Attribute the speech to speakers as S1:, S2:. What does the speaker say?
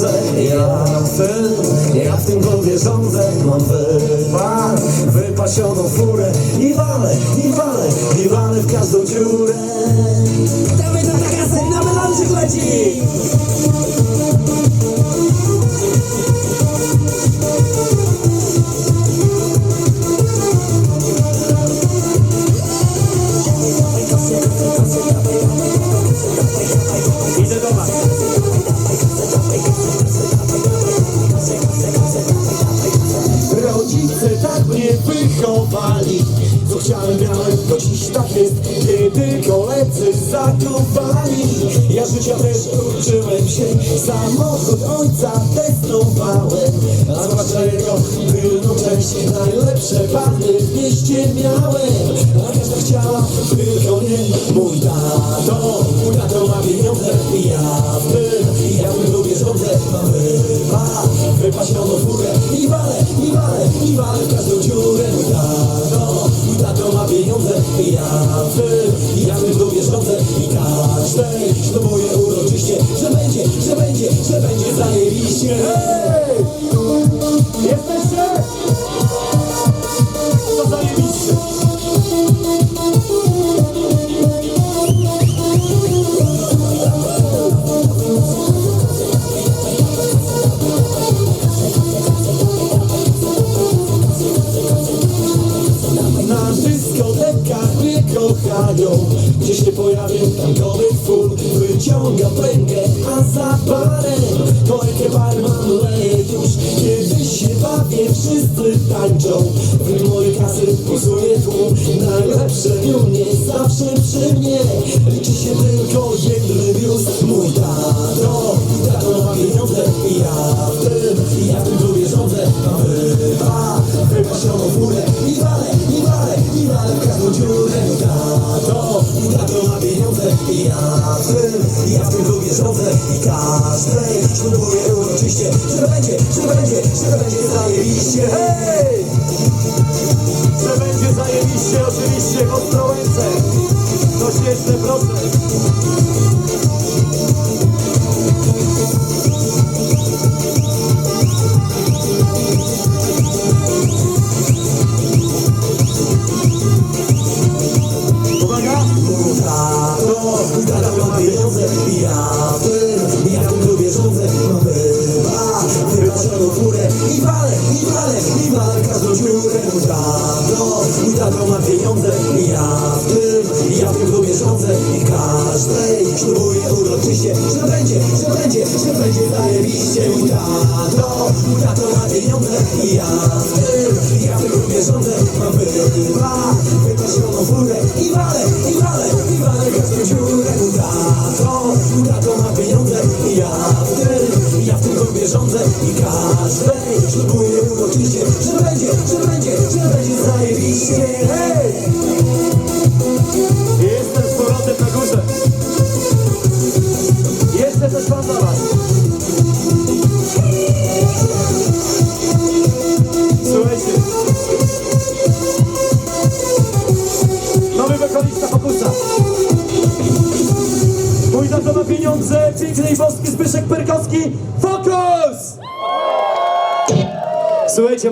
S1: rządzę, ja w tym, ja w tym klubie rządzę. Mam wypa, wypasioną furę i walę, i walę, i walę w każdą dziurę. Dawaj na kasę, na melanżyk leci! Co chciałem miałem, to dziś tak jest Kiedy koledzy zakupali Ja życia też uczyłem się Samochód ojca testowałem. A zwłaszcza jego tylną część Najlepsze pany w mieście miałem? A każda chciała, tylko nie Mój tato, mój tato ma pieniądze ja walę w każdą dziurę Mój tato, mój tato ma pieniądze I ja w tym, ja w tym rządzę I każdej ślubuję uroczyście Że będzie, że będzie, że będzie zajebiście Hej! Jesteście? To zajebiście kochają Gdzie się pojawię, tam kobiet full Wyciąga pękę, a za barem Kolejkę barman leje już. Kiedy się bawię, wszyscy tańczą. W mojej kasy pulsuje tłum Najlepsze mnie zawsze przy mnie. Liczy się tylko jedny biust Mój tato, tato ma pieniądze I ja i ja w tym lubię rządzę I każdej ślubuję uroczyście. Że będzie, że będzie, że będzie zajebiście? Hej! Że będzie zajebiście? Oczywiście Ostrołęce To śmieszne proste pieniądze ja w tym, ja w tym lubię rządzę I każdej ślubuję uroczyście Że będzie, że będzie, że będzie zajebiście Mój tato, mój tato ma pieniądze ja w tym, ja w tym lubię rządzę Mam wyba, wypasioną furę i walę, i walę, i walę każdą dziurę Mój tato, mój tato ma pieniądze ja w tym, ja w tym lubię rządzę I każdej ślubuję uroczyście że będzie, że będzie Jestem z powrotem na górze. Jeszcze coś mam dla was. Słuchajcie. Mój tato ma pieniądze, boski Zbyszek Perkowski. Fokus! Słuchajcie,